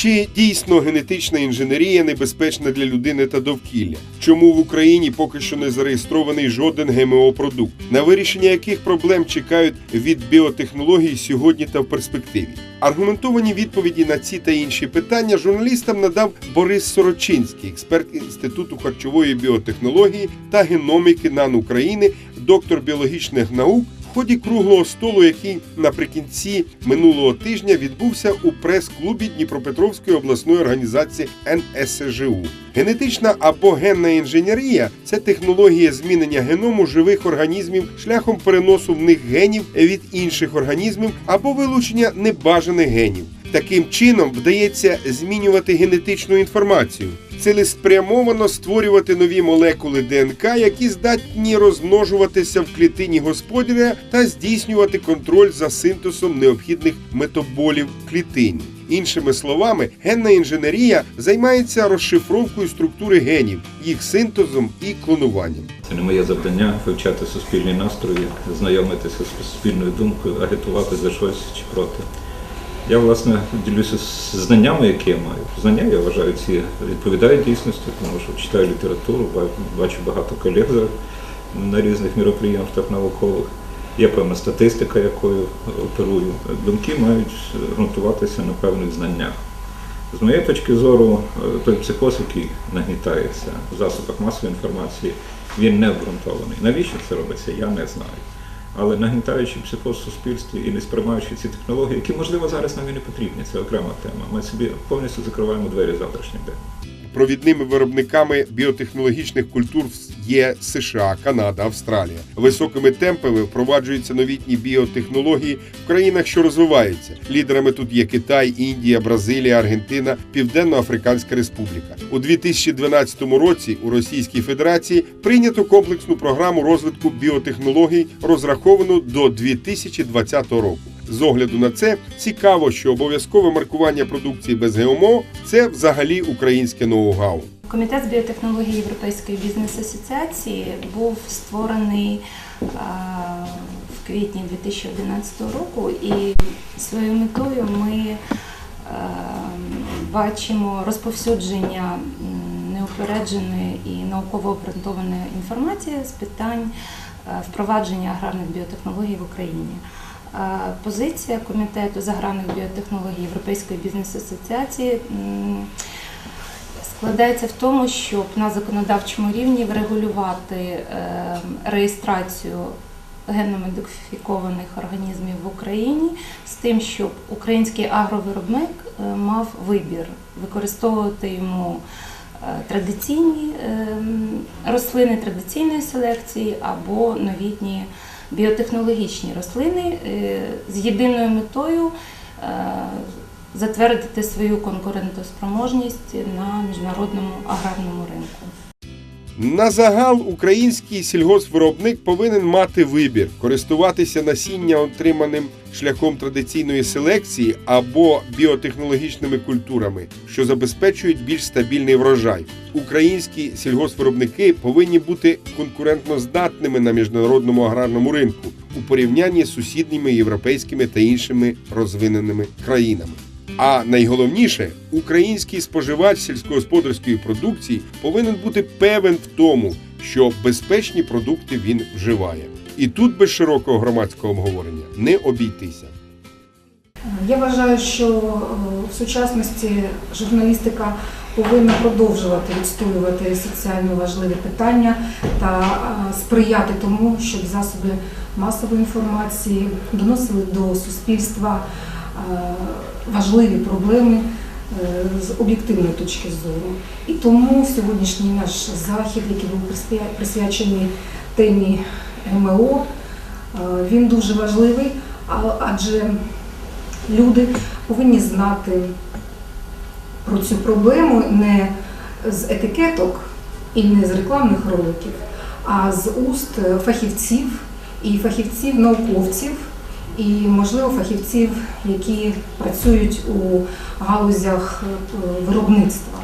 Чи дійсно генетична інженерія небезпечна для людини та довкілля? Чому в Україні поки що не зареєстрований жоден ГМО-продукт, на вирішення яких проблем чекають від біотехнологій сьогодні та в перспективі? Аргументовані відповіді на ці та інші питання журналістам надав Борис Сорочинський, експерт Інституту харчової біотехнології та геноміки НАН України, доктор біологічних наук в ході круглого столу, який наприкінці минулого тижня відбувся у прес-клубі Дніпропетровської обласної організації НСЖУ. Генетична або генна інженерія це технологія змінення геному живих організмів шляхом переносу в них генів від інших організмів або вилучення небажаних генів. Таким чином вдається змінювати генетичну інформацію, цілеспрямовано створювати нові молекули ДНК, які здатні розмножуватися в клітині господаря та здійснювати контроль за синтезом необхідних метаболів клітині. Іншими словами, генна інженерія займається розшифровкою структури генів, їх синтезом і клонуванням. Це не моє завдання вивчати суспільні настрої, знайомитися з суспільною думкою, агітувати за щось чи проти. Я, власне, ділюся знаннями, які я маю. Знання, я вважаю, ці відповідають дійсності, тому що читаю літературу, бачу багато колег на різних міроприємствах наукових. Є певна статистика, якою оперую. Думки мають ґрунтуватися на певних знаннях. З моєї точки зору, е, той психоз, який нагнітається в засобах масової інформації, він не обґрунтований. Навіщо це робиться, я не знаю. Але нагнітаючи психоз в суспільстві і не сприймаючи ці технології, які, можливо, зараз нам і не потрібні, це окрема тема. Ми собі повністю закриваємо двері завтрашній день. Провідними виробниками біотехнологічних культур є США, Канада, Австралія. Високими темпами впроваджуються новітні біотехнології в країнах, що розвиваються. Лідерами тут є Китай, Індія, Бразилія, Аргентина, Південно-Африканська Республіка. У 2012 році у Російській Федерації прийнято комплексну програму розвитку біотехнологій, розраховану до 2020 року. З огляду на це цікаво, що обов'язкове маркування продукції без ГМО – це взагалі українське ноу-гау. Комітет з біотехнології Європейської бізнес-асоціації був створений е, в квітні 2011 року, і своєю метою ми е, бачимо розповсюдження неупередженої і науково обґрунтованої інформації з питань е, впровадження аграрних біотехнологій в Україні. Е, Позиція комітету з аграрних біотехнологій Європейської бізнес-асоціації складається в тому, щоб на законодавчому рівні врегулювати е, реєстрацію генно-модифікованих організмів в Україні з тим, щоб український агровиробник е, мав вибір використовувати йому традиційні е, рослини традиційної селекції або новітні біотехнологічні рослини е, з єдиною метою е, затвердити свою конкурентоспроможність на міжнародному аграрному ринку. На загал український сільгоспвиробник повинен мати вибір користуватися насіння, отриманим шляхом традиційної селекції або біотехнологічними культурами, що забезпечують більш стабільний врожай. Українські сільгоспвиробники повинні бути конкурентно здатними на міжнародному аграрному ринку у порівнянні з сусідніми європейськими та іншими розвиненими країнами. А найголовніше, український споживач сільськогосподарської продукції повинен бути певен в тому, що безпечні продукти він вживає. І тут без широкого громадського обговорення не обійтися. Я вважаю, що е, в сучасності журналістика повинна продовжувати відстоювати соціально важливі питання та е, сприяти тому, щоб засоби масової інформації доносили до суспільства важливі проблеми е, з об'єктивної точки зору. І тому сьогоднішній наш захід, який був присвячений темі ГМО, е, він дуже важливий, адже люди повинні знати про цю проблему не з етикеток і не з рекламних роликів, а з уст фахівців і фахівців-науковців, і, можливо, фахівців, які працюють у галузях е, виробництва.